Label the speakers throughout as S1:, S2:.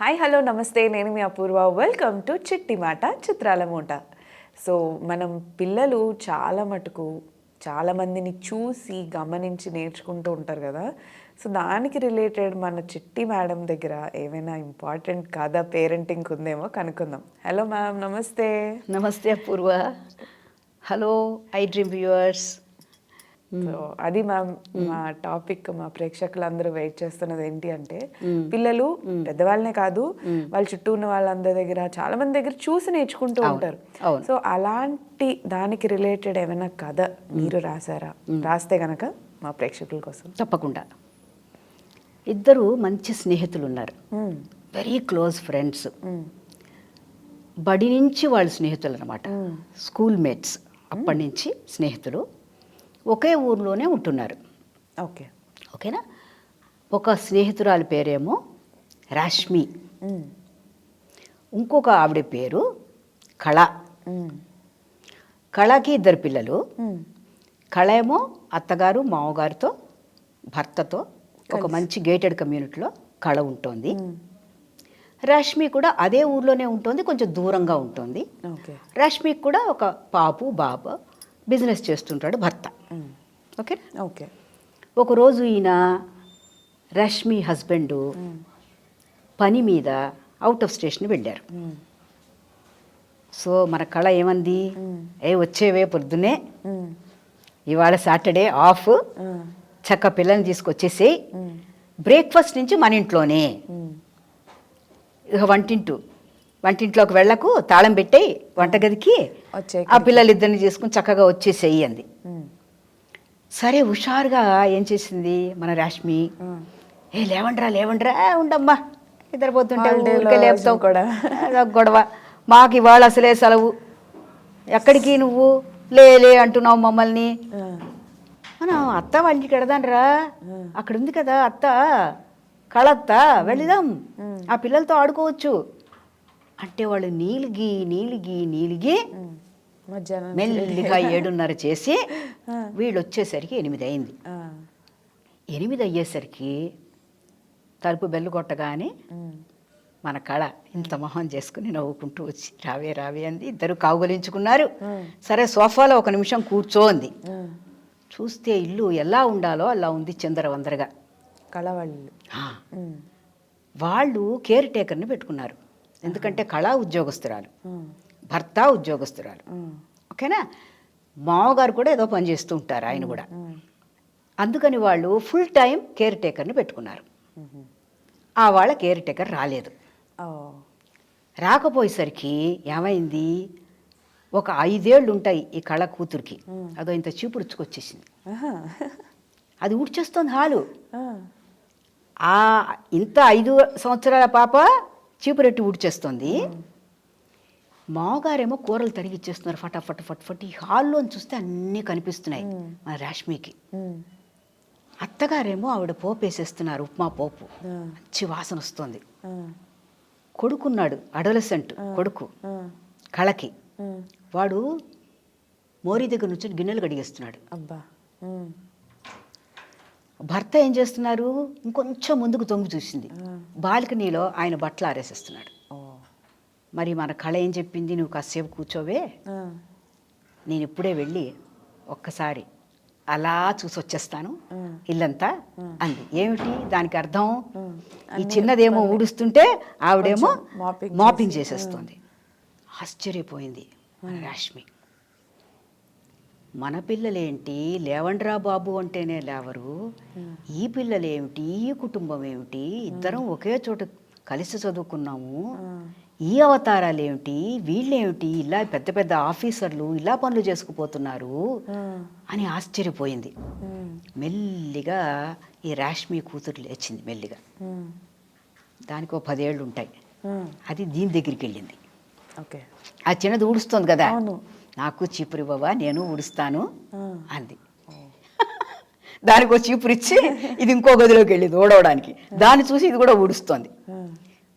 S1: Hi hello నమస్తే. నేను మీ అపూర్వ. Welcome to చిట్టి మాట చిత్రాల మూట. సో మనం పిల్లలు చాలా మటుకు చాలామందిని చూసి గమనించి నేర్చుకుంటూ ఉంటారు కదా. సో దానికి రిలేటెడ్ మన చిట్టి మేడం దగ్గర ఏమైనా ఇంపార్టెంట్ కథ పేరెంటింగ్ ఉందేమో కనుక్కుందాం. హలో మ్యామ్ నమస్తే.
S2: నమస్తే Apoorva. Hello I dream viewers
S1: so అది మ్యామ్ మా టాపిక్ మా ప్రేక్షకులందరూ వెయిట్ చేస్తున్నది ఏంటి అంటే పిల్లలు పెద్దవాళ్ళనే కాదు వాళ్ళ చుట్టూ ఉన్న వాళ్ళందరి దగ్గర చాలా మంది దగ్గర చూసి నేర్చుకుంటూ ఉంటారు. సో అలాంటి దానికి రిలేటెడ్ ఏమైనా కథ మీరు రాసారా రాస్తే గనక మా ప్రేక్షకుల కోసం.
S2: తప్పకుండా. ఇద్దరు మంచి స్నేహితులు ఉన్నారు. Very close friends. బడి నుంచి వాళ్ళు స్నేహితులు అనమాట స్కూల్ మేట్స్ అప్పటి నుంచి స్నేహితులు. ఒకే ఊర్లోనే ఉంటున్నారు.
S1: ఓకే.
S2: ఓకేనా? ఒక స్నేహితురాలి పేరేమో రాష్మి. ఇంకొక ఆవిడ పేరు కళ. కళకి ఇద్దరు పిల్లలు. కళ ఏమో అత్తగారు మామగారితో భర్తతో ఒక మంచి గేటెడ్ కమ్యూనిటీలో కళ ఉంటుంది. రష్మి కూడా అదే ఊర్లోనే ఉంటుంది కొంచెం దూరంగా ఉంటుంది.
S1: ఓకే.
S2: రష్మికి కూడా ఒక పాపు బాబు బిజినెస్ చేస్తుంటాడు భర్త. ఓకే
S1: ఓకే
S2: ఒకరోజు ఈయన రష్మి హస్బెండ్ పని మీద అవుట్ ఆఫ్ స్టేషన్ వెళ్ళారు. సో మన కళ ఏమంది. ఏ వచ్చేవే పొద్దున్నే
S1: మ్మ్.
S2: ఇవాళ సాటర్డే ఆఫ్. చక్క పిల్లల్ని తీసుకొచ్చేసి. బ్రేక్ఫాస్ట్ నుంచి మన ఇంట్లోనే వంటింటూ వంటింట్లోకి వెళ్ళకు తాళం పెట్టేయి వంటగదికి. ఆ పిల్లలిద్దరిని చేసుకుని చక్కగా వచ్చేసేయి అంది. సరే హుషారుగా ఏం చేసింది మన రాష్మి. ఏ లేవండ్రా లేవండ్రా ఉండమ్మా. నిద్రపోతుంటే ఊరికే లేపుతావు
S1: కూడా.
S2: గొడవ. మాకు ఇవాళ అసలే సెలవు. ఎక్కడికి నువ్వు? లే లే అంటున్నావు మమ్మల్ని. మనం అత్త వాళ్ళ ఇంటికి వెడదాంరా అక్కడ ఉంది కదా అత్త. కళత్త వెళదాం. ఆ పిల్లలతో ఆడుకోవచ్చు. అంటే వాళ్ళు నీలిగి నీలిగి నీలిగి.
S1: మధ్యాహ్నం
S2: మెల్లిగా ఏడున్నర చేసి వీళ్ళు వచ్చేసరికి ఎనిమిది అయింది. ఎనిమిది అయ్యేసరికి తలుపు బెల్లు కొట్టగానే. మన కళ ఇంత మొహం చేసుకుని నవ్వుకుంటూ వచ్చి రావే రావే అంది. ఇద్దరు కావుగలించుకున్నారు. సరే సోఫాలో ఒక నిమిషం కూర్చోంది. చూస్తే ఇల్లు ఎలా ఉండాలో అలా ఉంది చిందరవందరగా
S1: కళవాళ్ళు
S2: ఆ,
S1: మ్మ్.
S2: వాళ్ళు కేర్ టేకర్ని పెట్టుకున్నారు. ఎందుకంటే కళా ఉద్యోగస్తురాలు. భర్త ఉద్యోగస్తురాలు. ఓకేనా మామగారు కూడా ఏదో పని చేస్తూ ఉంటారు ఆయన కూడా. అందుకని వాళ్ళు ఫుల్ టైం కేర్ టేకర్ని పెట్టుకున్నారు. ఆ వాళ్ళ కేర్ టేకర్ రాలేదు. రాకపోయేసరికి ఏమైంది ఒక ఐదేళ్ళు ఉంటాయి ఈ కళ కూతురికి అదో ఇంత చీపురుచ్చుకొచ్చేసింది. అది ఊడ్చేస్తుంది హాలు.
S1: ఆ
S2: ఇంత ఐదు సంవత్సరాల పాప చీపురెట్టి ఊడ్చేస్తుంది మామగారేమో కూరలు తరిగిచ్చేస్తున్నారు ఫటాఫట్ ఫట్ ఫట్ ఈ హాల్లో చూస్తే అన్నీ కనిపిస్తున్నాయి మన రాష్మికి. అత్తగారేమో ఆవిడ పోపు వేసేస్తున్నారు ఉప్మా పోపు. మంచి వాసన వస్తుంది. కొడుకున్నాడు అడలసెంట్ కొడుకు. కళకి. వాడు మోరీ దగ్గర నుంచి గిన్నెలు కడిగేస్తున్నాడు
S1: అబ్బా.
S2: భర్త ఏం చేస్తున్నారు? ఇంకొంచెం ముందుకు తొంగి చూసింది. బాల్కనీలో ఆయన బట్టలు ఆరేసేస్తున్నాడు.
S1: ఓ.
S2: మరి మన కళ ఏం చెప్పింది? నువ్వు కాసేపు కూర్చోవే. నేను ఇప్పుడే వెళ్ళి ఒక్కసారి అలా చూసి వచ్చేస్తాను. ఇల్లంతా అంది. ఏమిటి? దానికి అర్థం. ఈ చిన్నదేమో ఊడుస్తుంటే ఆవిడేమో మాపింగ్ చేసేస్తుంది. ఆశ్చర్యపోయింది మన రాష్మి. మన పిల్లలేంటి? లేవండ్రా బాబు అంటేనే లేవరు. ఈ పిల్లలేమిటి? ఈ కుటుంబం ఏమిటి ఇద్దరం ఒకే చోట కలిసి చదువుకున్నాము. ఈ అవతారాలు ఏమిటి వీళ్ళేమిటి? ఇలా పెద్ద పెద్ద ఆఫీసర్లు ఇలా పనులు చేసుకుపోతున్నారు. అని ఆశ్చర్యపోయింది. మెల్లిగా ఈ రాష్మి కూతురు లేచింది మెల్లిగా. దానికి ఒక పదేళ్ళు ఉంటాయి. అది దీని దగ్గరికి వెళ్ళింది
S1: ఓకే.
S2: ఆ చిన్నది ఊడుస్తుంది కదా. నాకు చీపురు ఇవ్వవా నేను ఊడుస్తాను
S1: ఆ.
S2: అంది. దానికి ఒక చీపురు ఇచ్చి ఇది ఇంకో గదిలోకి వెళ్ళింది ఊడవడానికి. దాన్ని చూసి ఇది కూడా ఊడుస్తోంది.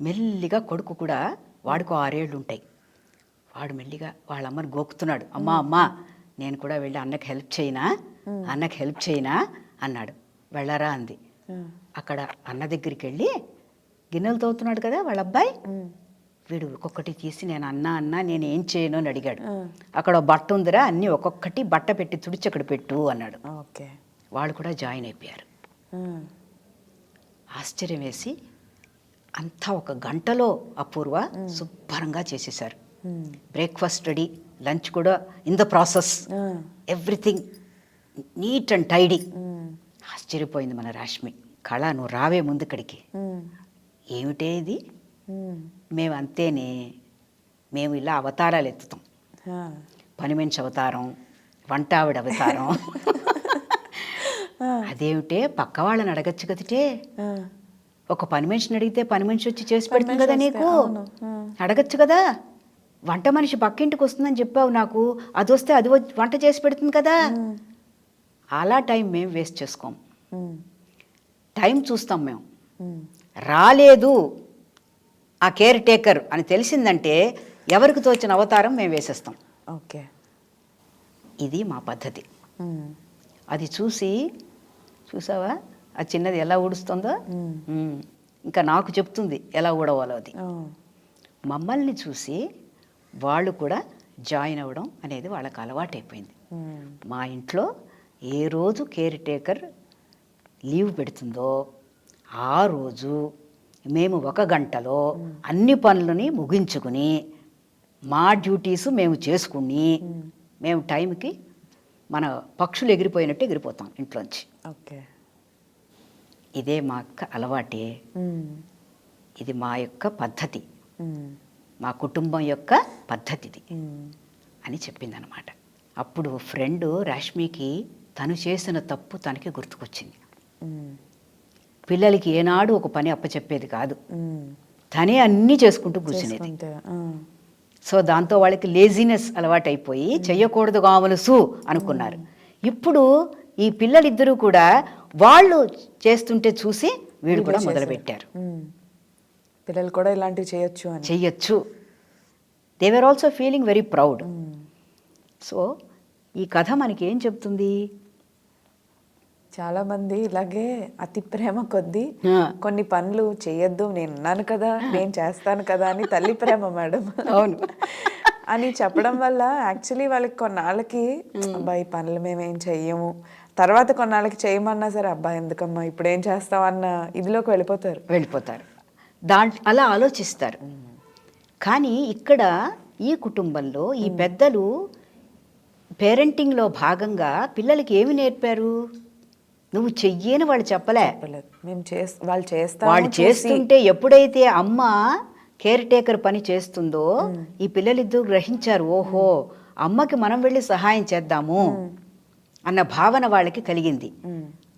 S2: మెల్లిగా కొడుకు కూడా వాడికి ఆరేళ్ళు ఉంటాయి వాడు మెల్లిగా వాళ్ళ అమ్మని గోకుతున్నాడు. అమ్మా అమ్మా నేను కూడా వెళ్ళి అన్నకి హెల్ప్ చేయనా? అన్నకి హెల్ప్ చేయనా? అన్నాడు. వెళ్ళరా అంది. అక్కడ అన్న దగ్గరికి వెళ్ళి గిన్నెలు తోతున్నాడు కదా వాళ్ళ అబ్బాయి వీడు ఒక్కొక్కటి తీసి నేను అన్నా అన్నా నేను ఏం చేయను అని అడిగాడు. అక్కడ బట్ట ఉందిరా అన్నీ ఒక్కొక్కటి బట్ట పెట్టి తుడిచి అక్కడ పెట్టు అన్నాడు.
S1: ఓకే.
S2: వాళ్ళు కూడా జాయిన్ అయిపోయారు. ఆశ్చర్యం వేసి అంతా ఒక గంటలో అపూర్వ శుభ్రంగా చేసేసారు బ్రేక్ఫాస్ట్ రెడీ లంచ్ కూడా in the process. Everything neat and tidy. ఆశ్చర్యపోయింది మన రాష్మి. కళ నువ్వు రావే ముందుకడికి
S1: ఉమ్,
S2: ఏమిటే ఇది? మేము అంతేనే మేము ఇలా అవతారాలు ఎత్తుతాం. పని మనిషి అవతారం వంట ఆవిడ అవతారం అదేమిటే పక్క వాళ్ళని అడగచ్చు కదిటే. ఒక పని మనిషిని అడిగితే పని మనిషి వచ్చి చేసి పెడుతుంది కదా నీకు. అడగచ్చు కదా? వంట మనిషి పక్కింటికి వస్తుందని చెప్పావు నాకు. అది వస్తే అది వంట చేసి పెడుతుంది కదా? అలా టైం మేము వేస్ట్ చేసుకోం. టైం చూస్తాం మేము రాలేదు. ఆ కేర్ టేకర్ అని తెలిసిందంటే ఎవరికి తోచిన అవతారం మేము వేసేస్తాం.
S1: ఓకే.
S2: ఇది మా పద్ధతి. అది చూసి చూసావా? ఆ చిన్నది ఎలా ఊడుస్తుందో. ఇంకా నాకు చెప్తుంది ఎలా ఊడవాలో అది. మమ్మల్ని చూసి వాళ్ళు కూడా జాయిన్ అవ్వడం అనేది వాళ్ళకి అలవాటైపోయింది. మా ఇంట్లో ఏ రోజు కేర్ టేకర్ లీవ్ పెడుతుందో ఆ రోజు మేము ఒక గంటలో అన్ని పనులని ముగించుకుని మా డ్యూటీస్ మేము చేసుకుని మేము టైంకి మన పక్షులు ఎగిరిపోయినట్టు ఎగిరిపోతాం ఇంట్లోంచి.
S1: ఓకే.
S2: ఇదే మా యొక్క అలవాటే. ఇది మా యొక్క పద్ధతి. మా కుటుంబం యొక్క పద్ధతి ఇది
S1: ఉమ్,
S2: అని చెప్పిందనమాట. అప్పుడు ఫ్రెండ్ రాష్మికి తను చేసిన తప్పు తనకి గుర్తుకొచ్చింది. పిల్లలకి ఏనాడు ఒక పని అప్పచెప్పేది కాదు. తనే అన్నీ చేసుకుంటూ కూర్చునేది. సో దాంతో వాళ్ళకి లేజినెస్ అలవాటైపోయి చెయ్యకూడదు కావలసు అనుకున్నారు. ఇప్పుడు ఈ పిల్లలిద్దరూ కూడా వాళ్ళు చేస్తుంటే చూసి వీళ్ళు కూడా మొదలుపెట్టారు.
S1: పిల్లలు కూడా ఇలాంటివి చేయొచ్చు అని.
S2: చెయ్యొచ్చు they're also feeling very proud so ఈ కథ మనకి ఏం చెప్తుంది?
S1: చాలా మంది ఇలాగే అతి ప్రేమ కొద్దీ. కొన్ని పనులు చేయొద్దు నేను ఉన్నాను కదా నేను చేస్తాను కదా అని తల్లి ప్రేమ మేడం.
S2: అవును.
S1: అని చెప్పడం వల్ల యాక్చువల్లీ వాళ్ళకి కొన్నాళ్ళకి అబ్బా ఈ పనులు మేమేం చెయ్యము. తర్వాత కొన్నాళ్ళకి చేయమన్నా సరే అబ్బా ఎందుకమ్మా ఇప్పుడు ఏం చేస్తాం అన్న ఇదిలోకి వెళ్ళిపోతారు.
S2: వెళ్ళిపోతారు. దాంట్ అలా ఆలోచిస్తారు. కానీ ఇక్కడ ఈ కుటుంబంలో ఈ పెద్దలు పేరెంటింగ్లో భాగంగా పిల్లలకి ఏమి నేర్పారు? నువ్వు చెయ్యని వాళ్ళు చెప్పలే.
S1: మేము వాళ్ళు చేస్తాము
S2: వాళ్ళు
S1: చూసి-
S2: చేస్తుంటే ఎప్పుడైతే అమ్మ కేర్ టేకర్ పని చేస్తుందో ఈ పిల్లలిద్దరూ గ్రహించారు ఓహో అమ్మకి మనం వెళ్ళి సహాయం చేద్దాము అన్న భావన వాళ్ళకి కలిగింది.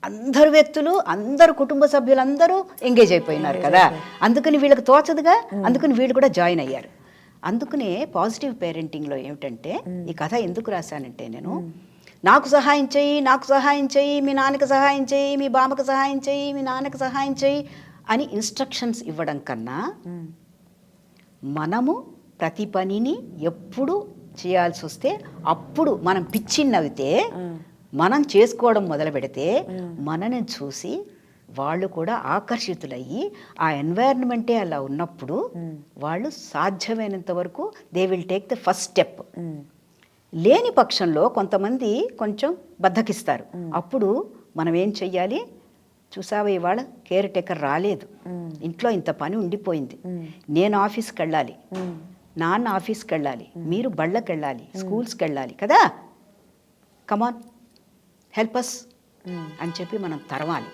S2: అందరు వ్యక్తులు అందరు కుటుంబ సభ్యులందరూ ఎంగేజ్ అయిపోయినారు కదా. అందుకని వీళ్ళకి తోచదుగా అందుకని వీళ్ళు కూడా జాయిన్ అయ్యారు. అందుకనే పాజిటివ్ పేరెంటింగ్లో ఏమిటంటే ఈ కథ ఎందుకు రాశానంటే నేను నాకు సహాయం చెయ్యి నాకు సహాయం చెయ్యి మీ నాన్నకి సహాయం చెయ్యి మీ బామ్మకి సహాయం చెయ్యి మీ నాన్నకి సహాయం చెయ్యి అని ఇన్స్ట్రక్షన్స్ ఇవ్వడం కన్నా మనము ప్రతి పనిని ఎప్పుడు చేయాల్సి వస్తే అప్పుడు మనం పిచ్చి నవ్వితే మనం చేసుకోవడం మొదలు పెడితే మనని చూసి వాళ్ళు కూడా ఆకర్షితులయ్యి ఆ ఎన్వైరన్మెంటే అలా ఉన్నప్పుడు వాళ్ళు సాధ్యమైనంత వరకు they will take the first step లేని పక్షంలో కొంతమంది కొంచెం బద్దకిస్తారు. అప్పుడు మనం ఏం చెయ్యాలి? చూసావా ఇవాళ కేర్ టేకర్ రాలేదు. ఇంట్లో ఇంత పని ఉండిపోయింది. నేను ఆఫీస్కి వెళ్ళాలి నాన్న ఆఫీస్కి వెళ్ళాలి మీరు బళ్ళకి వెళ్ళాలి స్కూల్స్కి వెళ్ళాలి కదా కమాన్ హెల్ప్ అస్
S1: ఉమ్,
S2: అని చెప్పి మనం తరవాలి.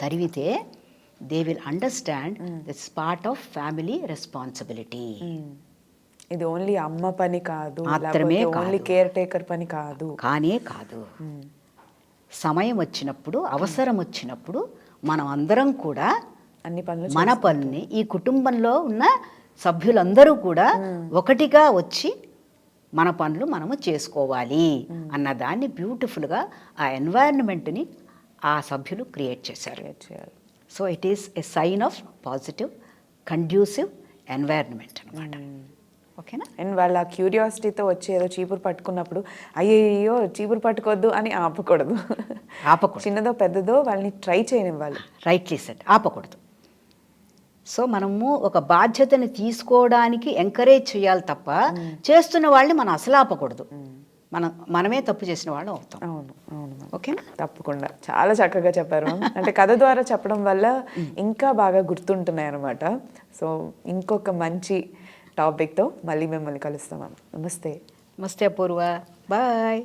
S2: తరివితే they will understand this part of family responsibility.
S1: ఇది ఓన్లీ అమ్మ పని కాదు
S2: మాత్రమే
S1: ఓన్లీ. కేర్ టేకర్ పని కాదు.
S2: కానే కాదు. సమయం వచ్చినప్పుడు అవసరం వచ్చినప్పుడు మనం అందరం కూడా
S1: అన్ని పనులు
S2: మన పనుల్ని ఈ కుటుంబంలో ఉన్న సభ్యులందరూ కూడా ఒకటిగా వచ్చి మన పనులు మనము చేసుకోవాలి అన్న దాన్ని బ్యూటిఫుల్గా ఆ ఎన్వైరన్మెంట్ని ఆ సభ్యులు క్రియేట్ చేశారు. So it is a sign of positive conducive environment అనమాట ఓకేనా?
S1: అండ్ వాళ్ళ క్యూరియాసిటీతో వచ్చి ఏదో చీపురు పట్టుకున్నప్పుడు అయ్యయ్యో చీపురు పట్టుకోవద్దు అని ఆపకూడదు.
S2: ఆపకూడదు.
S1: చిన్నదో పెద్దదో వాళ్ళని ట్రై చేయనివ్వాలి.
S2: రైట్లీ సెట్ ఆపకూడదు. సో మనము ఒక బాధ్యతని తీసుకోవడానికి ఎంకరేజ్ చేయాలి తప్ప చేస్తున్న వాళ్ళని మనం అసలు ఆపకూడదు. మనం మనమే తప్పు చేసిన వాళ్ళం అవుతాం.
S1: అవును అవును
S2: ఓకేనా?
S1: తప్పకుండా. చాలా చక్కగా చెప్పారు. అంటే కథ ద్వారా చెప్పడం వల్ల ఇంకా బాగా గుర్తుంటున్నాయి అనమాట సో ఇంకొక మంచి టాపిక్తో మళ్ళీ మిమ్మల్ని కలుస్తాం నమస్తే.
S2: నమస్తే అపూర్వ. బాయ్.